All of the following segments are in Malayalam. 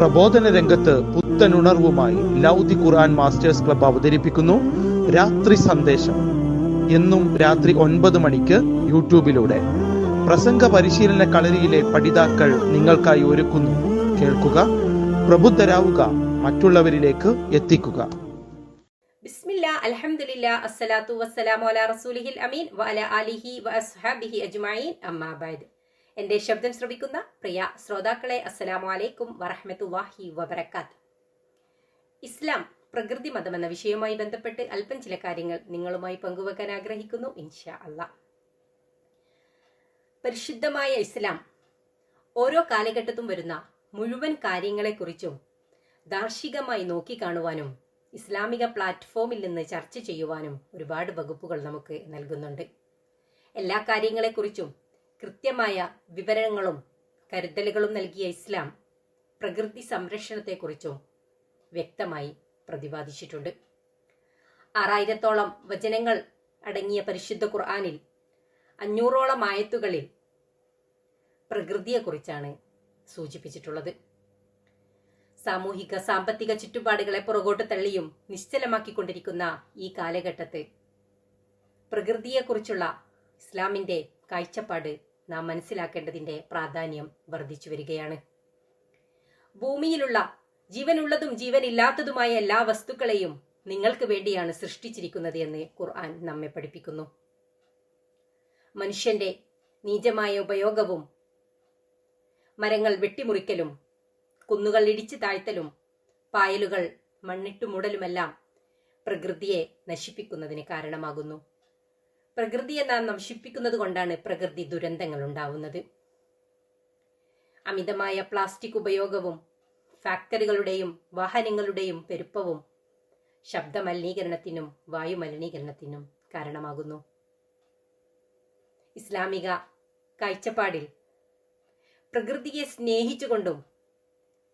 പ്രബോധന രംഗത്ത് പുത്തനുണർവുമായി ലൗദി ഖുർആൻ മാസ്റ്റേഴ്സ് ക്ലബ് അവതരിപ്പിക്കുന്നു. രാത്രി സന്ദേശം. എന്നും രാത്രി ഒൻപത് മണിക്ക് യൂട്യൂബിലൂടെ. പ്രസംഗ പരിശീലന കളരിയിലെ പഠിതാക്കൾ നിങ്ങൾക്കായി ഒരുക്കുന്നു. കേൾക്കുക പ്രബുദ്ധരാവുക മറ്റുള്ളവരിലേക്ക് എത്തിക്കുക. അസ്സലാത്തു വസ്സലാമു അലാ റസൂലിഹിൽ അമീൻ വ ആലിഹി വഅസ്ഹാബിഹി അജ്മഈൻ. അമ്മാ ബഅദ്. എന്റെ ശബ്ദം ശ്രവിക്കുന്ന പ്രിയ ശ്രോതാക്കളെ അസ്സലാമു അലൈക്കും വറഹമത്തുവാഹി വബറക്കാത്ത് ഇസ്ലാം പ്രകൃതി മതം എന്ന വിഷയവുമായി ബന്ധപ്പെട്ട് അല്പം ചില കാര്യങ്ങൾ നിങ്ങളുമായി പങ്കുവെക്കാൻ ആഗ്രഹിക്കുന്നു ഇൻഷാ അല്ല പരിശുദ്ധമായ ഇസ്ലാം ഓരോ കാലഘട്ടത്തും വരുന്ന മുഴുവൻ കാര്യങ്ങളെക്കുറിച്ചും ദാർശികമായി നോക്കിക്കാണുവാനും ഇസ്ലാമിക പ്ലാറ്റ്ഫോമിൽ നിന്ന് ചർച്ച ചെയ്യുവാനും ഒരുപാട് വകുപ്പുകൾ നമുക്ക് നൽകുന്നുണ്ട്. എല്ലാ കാര്യങ്ങളെക്കുറിച്ചും കൃത്യമായ വിവരങ്ങളും കരുതലുകളും നൽകിയ ഇസ്ലാം പ്രകൃതി സംരക്ഷണത്തെക്കുറിച്ചും വ്യക്തമായി പ്രതിപാദിച്ചിട്ടുണ്ട്. ആറായിരത്തോളം വചനങ്ങൾ അടങ്ങിയ പരിശുദ്ധ ഖുർആാനിൽ അഞ്ഞൂറോളം ആയത്തുകളിൽ പ്രകൃതിയെക്കുറിച്ചാണ് സൂചിപ്പിച്ചിട്ടുള്ളത്. സാമൂഹിക സാമ്പത്തിക ചുറ്റുപാടുകളെ പുറകോട്ട് തള്ളിയും നിശ്ചലമാക്കിക്കൊണ്ടിരിക്കുന്ന ഈ കാലഘട്ടത്ത് പ്രകൃതിയെക്കുറിച്ചുള്ള ഇസ്ലാമിന്റെ കാഴ്ചപ്പാട് നാം മനസ്സിലാക്കേണ്ടതിന്റെ പ്രാധാന്യം വർദ്ധിച്ചു വരികയാണ്. ഭൂമിയിലുള്ള ജീവനുള്ളതും ജീവനില്ലാത്തതുമായ എല്ലാ വസ്തുക്കളെയും നിങ്ങൾക്ക് വേണ്ടിയാണ് സൃഷ്ടിച്ചിരിക്കുന്നത് എന്ന് ഖുർആൻ നമ്മെ പഠിപ്പിക്കുന്നു. മനുഷ്യന്റെ നീചമായ ഉപയോഗവും മരങ്ങൾ വെട്ടിമുറിക്കലും കുന്നുകൾ ഇടിച്ചു താഴ്ത്തലും പായലുകൾ മണ്ണിട്ടു മൂടലുമെല്ലാം പ്രകൃതിയെ നശിപ്പിക്കുന്നതിന് കാരണമാകുന്നു. പ്രകൃതിയെ നാം നശിപ്പിക്കുന്നത് കൊണ്ടാണ് പ്രകൃതി ദുരന്തങ്ങൾ ഉണ്ടാവുന്നത്. അമിതമായ പ്ലാസ്റ്റിക് ഉപയോഗവും ഫാക്ടറികളുടെയും വാഹനങ്ങളുടെയും പെരുപ്പവും ശബ്ദ മലിനീകരണത്തിനും മലിനീകരണത്തിനും കാരണമാകുന്നു. ഇസ്ലാമിക കാഴ്ചപ്പാടിൽ പ്രകൃതിയെ സ്നേഹിച്ചുകൊണ്ടും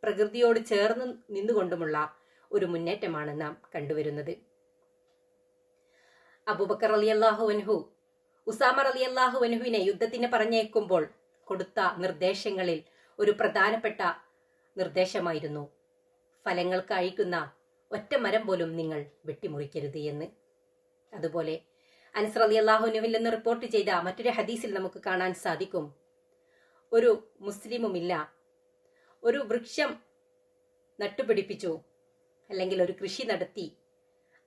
പ്രകൃതിയോട് ചേർന്ന് നിന്നുകൊണ്ടുമുള്ള ഒരു മുന്നേറ്റമാണ് നാം കണ്ടുവരുന്നത്. അബൂബക്കർ അലി അൻഹു. ഉസാമർ അലി അൻഹുവിനെ യുദ്ധത്തിന് പറഞ്ഞേക്കുമ്പോൾ കൊടുത്ത നിർദ്ദേശങ്ങളിൽ ഒരു പ്രധാനപ്പെട്ട നിർദ്ദേശമായിരുന്നു. ഫലങ്ങൾക്ക് അഴിക്കുന്ന ഒറ്റ മരം പോലും നിങ്ങൾ വെട്ടിമുറിക്കരുത് എന്ന്. അതുപോലെ അനസർ അലി അള്ളാഹുനുവിൽ നിന്ന് റിപ്പോർട്ട് ചെയ്ത മറ്റൊരു ഹദീസിൽ നമുക്ക് കാണാൻ സാധിക്കും. ഒരു മുസ്ലിമുമില്ല ഒരു വൃക്ഷം നട്ടുപിടിപ്പിച്ചു അല്ലെങ്കിൽ ഒരു കൃഷി നടത്തി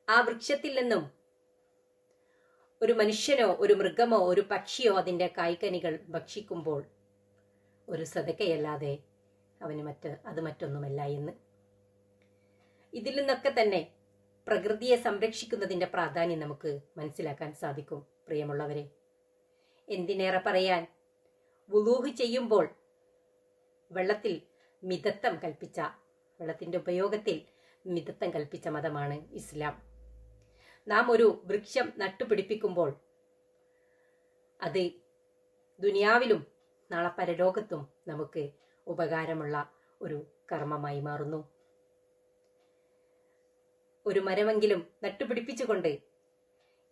ആ വൃക്ഷത്തിൽ നിന്നും ഒരു മനുഷ്യനോ ഒരു മൃഗമോ ഒരു പക്ഷിയോ അതിന്റെ കായ്ക്കനികൾ ഭക്ഷിക്കുമ്പോൾ ഒരു സതക്കയല്ലാതെ അവന് മറ്റ് അത് മറ്റൊന്നുമല്ല എന്ന്. ഇതിൽ നിന്നൊക്കെ തന്നെ പ്രകൃതിയെ സംരക്ഷിക്കുന്നതിന്റെ പ്രാധാന്യം നമുക്ക് മനസ്സിലാക്കാൻ സാധിക്കും പ്രിയമുള്ളവരെ. എന്തിനേറെ പറയാൻ? വുലൂഹ് ചെയ്യുമ്പോൾ വെള്ളത്തിൽ മിതത്വം കൽപ്പിച്ച വെള്ളത്തിന്റെ ഉപയോഗത്തിൽ മിതത്വം കൽപ്പിച്ച മതമാണ് ഇസ്ലാം. നാം ഒരു വൃക്ഷം നട്ടുപിടിപ്പിക്കുമ്പോൾ അത് ദുനിയാവിലും നാളെ പരലോകത്തും നമുക്ക് ഉപകാരമുള്ള ഒരു കർമ്മമായി മാറുന്നു. ഒരു മരമെങ്കിലും നട്ടുപിടിപ്പിച്ചുകൊണ്ട്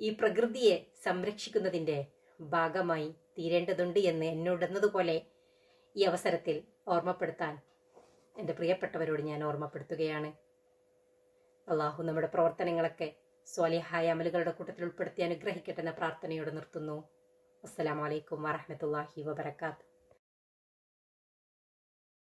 ഈ പ്രകൃതിയെ സംരക്ഷിക്കുന്നതിന്റെ ഭാഗമായി തീരേണ്ടതുണ്ട് എന്ന് എന്നോടെന്നതുപോലെ ഈ അവസരത്തിൽ ഓർമ്മപ്പെടുത്താൻ എന്റെ പ്രിയപ്പെട്ടവരോട് ഞാൻ ഓർമ്മപ്പെടുത്തുകയാണ്. അള്ളാഹു നമ്മുടെ പ്രവർത്തനങ്ങളൊക്കെ സ്വാലിഹായ അമലുകളുടെ കൂട്ടത്തിൽ ഉൾപ്പെടുത്തി അനുഗ്രഹിക്കട്ടെ എന്ന പ്രാർത്ഥനയോടെ നിർത്തുന്നു. അസ്സലാമലൈക്കും വറഹമത്തല്ലാഹി വബർക്കാത്ത്